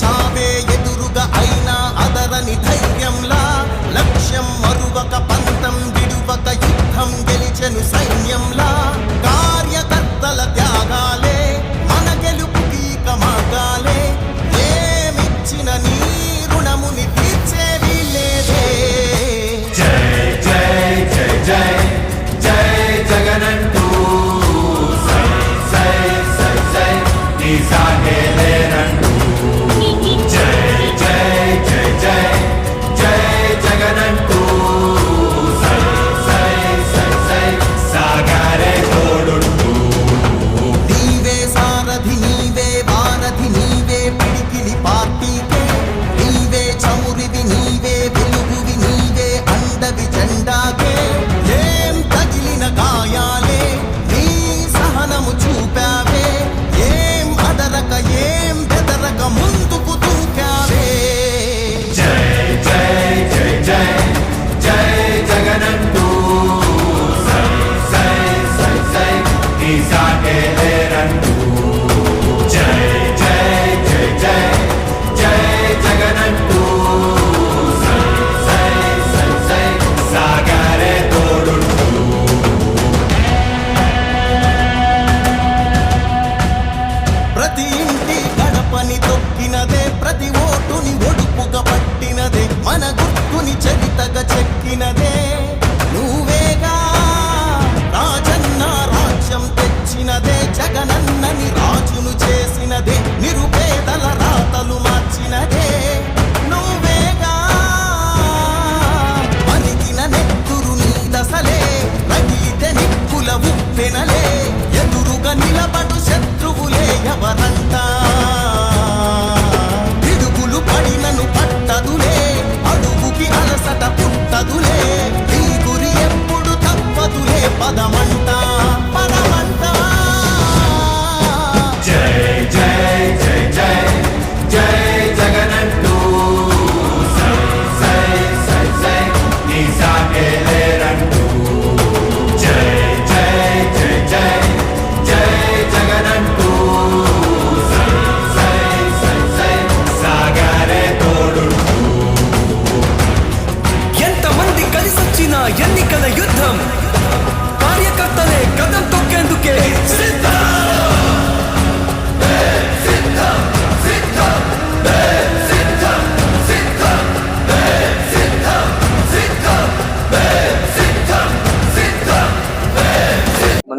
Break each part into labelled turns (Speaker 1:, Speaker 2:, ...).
Speaker 1: சாவே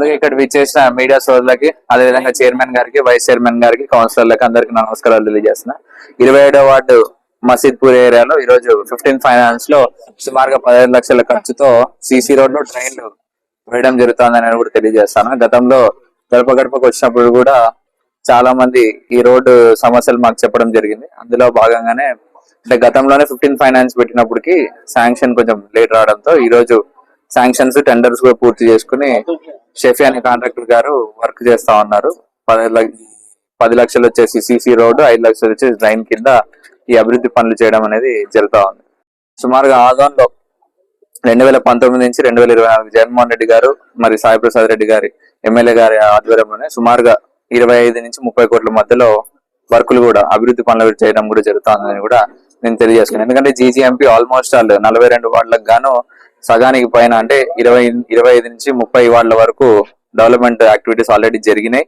Speaker 2: ముందుగా ఇక్కడ విచ్చేసిన మీడియా సోదరులకి అదేవిధంగా చైర్మన్ గారికి వైస్ చైర్మన్ గారికి కౌన్సిలర్లకి అందరికి నమస్కారాలు తెలియజేస్తున్నా. ఇరవై ఏడో వార్డు మసీద్పూర్ ఏరియాలో ఈ రోజు ఫిఫ్టీన్ ఫైనాన్స్లో సుమారుగా పదహైదు లక్షల ఖర్చుతో సీసీ రోడ్లు ట్రైన్లు వేయడం జరుగుతుందని కూడా తెలియజేస్తాను. గతంలో గడప గడపకు వచ్చినప్పుడు కూడా చాలా మంది ఈ రోడ్డు సమస్యలు మాకు చెప్పడం జరిగింది. అందులో భాగంగానే అంటే గతంలోనే ఫిఫ్టీన్ ఫైనాన్స్ పెట్టినప్పటికి శాంక్షన్ కొంచెం లేట్ రావడంతో ఈ రోజు శాంక్షన్స్ టెండర్స్ కూడా పూర్తి చేసుకుని షెఫీ అనే కాంట్రాక్టర్ గారు వర్క్ చేస్తా ఉన్నారు. పది లక్ష- పది లక్షలు వచ్చేసి సిసి రోడ్డు ఐదు లక్షలు వచ్చేసి డ్రైన్ కింద ఈ అభివృద్ధి పనులు చేయడం అనేది జరుగుతా ఉంది. సుమారుగా ఆదోన్లో రెండు వేల పంతొమ్మిది నుంచి రెండు వేల ఇరవై నాలుగు జగన్మోహన్ రెడ్డి గారు మరి సాయి ప్రసాద్ రెడ్డి గారి ఎమ్మెల్యే గారి ఆధ్వర్యంలోనే సుమారుగా ఇరవై ఐదు నుంచి ముప్పై కోట్ల మధ్యలో వర్కులు కూడా అభివృద్ధి పనులు చేయడం కూడా జరుగుతుందని కూడా నేను తెలియజేసుకున్నాను ఎందుకంటే జీజీఎంపీ ఆల్మోస్ట్ ఆల్ నలభై రెండు వార్డులకు గాను సగానికి పైన అంటే ఇరవై ఇరవై ఐదు నుంచి ముప్పై వాళ్ళ వరకు డెవలప్మెంట్ యాక్టివిటీస్ ఆల్రెడీ జరిగినాయి.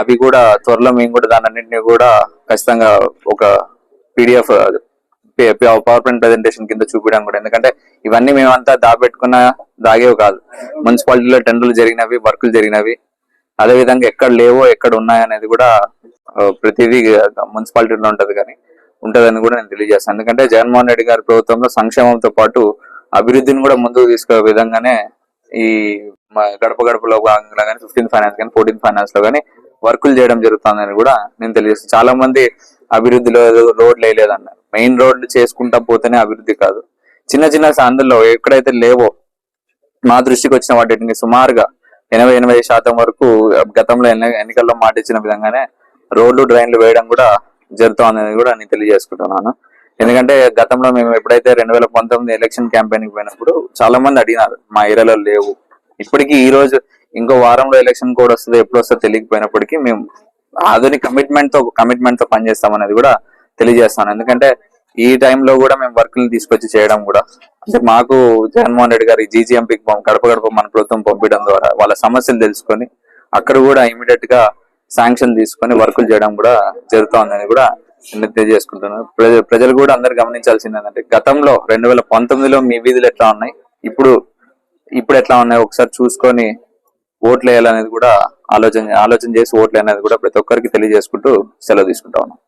Speaker 2: అవి కూడా త్వరలో మేము కూడా దాని అన్నింటినీ కూడా ఖచ్చితంగా ఒక పీడిఎఫ్ పవర్ పాయింట్ ప్రెజెంటేషన్ కింద చూపించడం కూడా. ఎందుకంటే ఇవన్నీ మేమంతా దాపెట్టుకున్న దాగేవి కాదు. మున్సిపాలిటీలో టెండర్లు జరిగినవి వర్కులు జరిగినవి. అదే విధంగా ఎక్కడ లేవో ఎక్కడ ఉన్నాయనేది కూడా ప్రతిదీ మున్సిపాలిటీలో ఉంటది కానీ ఉంటదని కూడా నేను తెలియజేస్తాను. ఎందుకంటే జగన్మోహన్ రెడ్డి గారి ప్రభుత్వంలో సంక్షేమంతో పాటు అభివృద్ధిని కూడా ముందుకు తీసుకునే విధంగానే ఈ గడప గడపలో భాగంగా కానీ ఫిఫ్టీన్ ఫైనాన్స్ కానీ ఫోర్టీన్ ఫైనాన్స్లో కానీ వర్కులు చేయడం జరుగుతుందని కూడా నేను తెలియజేస్తాను చాలా మంది అభివృద్ధిలో ఏదో రోడ్లు వేయలేదన్నారు. మెయిన్ రోడ్లు చేసుకుంటా పోతేనే అభివృద్ధి కాదు. చిన్న చిన్న సందుల్లో ఎక్కడైతే లేవో మా దృష్టికి వచ్చిన వాటిని సుమారుగా ఎనభై ఎనభై శాతం వరకు గతంలో ఎన్ని- ఎన్నికల్లో మాట ఇచ్చిన విధంగానే రోడ్లు డ్రైన్లు వేయడం కూడా జరుగుతోందని కూడా నేను తెలియజేసుకుంటున్నాను. ఎందుకంటే గతంలో మేము ఎప్పుడైతే రెండు వేల పంతొమ్మిది ఎలక్షన్ క్యాంపెయిన్కి పోయినప్పుడు చాలా మంది అడిగినారు మా ఏరియాలో లేవు. ఇప్పటికీ ఈ రోజు ఇంకో వారంలో ఎలక్షన్ కోడ్ వస్తుంది ఎప్పుడు వస్తుందో తెలియకపోయినప్పటికీ మేము ఆధునిక కమిట్మెంట్తో కమిట్మెంట్తో పనిచేస్తాం అనేది కూడా తెలియజేస్తాను. ఎందుకంటే ఈ టైంలో కూడా మేము వర్క్లు తీసుకొచ్చి చేయడం కూడా అంటే మాకు జగన్మోహన్ రెడ్డి గారి జీజీఎంపీకి గడప గడప మన ప్రభుత్వం పంపించడం ద్వారా వాళ్ళ సమస్యలు తెలుసుకొని అక్కడ కూడా ఇమీడియట్గా శాంక్షన్ తీసుకొని వర్కులు చేయడం కూడా జరుగుతోందని కూడా నేను తెలియజేసుకుంటున్నాను. ప్రజ- ప్రజలు కూడా అందరు గమనించాల్సింది ఏంటంటే గతంలో రెండు వేల పంతొమ్మిదిలో మీ వీధులు ఎట్లా ఉన్నాయి? ఇప్పుడు ఇప్పుడు ఎట్లా ఉన్నాయి? ఒకసారి చూసుకొని ఓట్లు వేయాలనేది కూడా ఆలోచన ఆలోచన చేసి ఓట్లు అనేది కూడా ప్రతి ఒక్కరికి తెలియజేసుకుంటూ సెలవు తీసుకుంటా ఉన్నాం.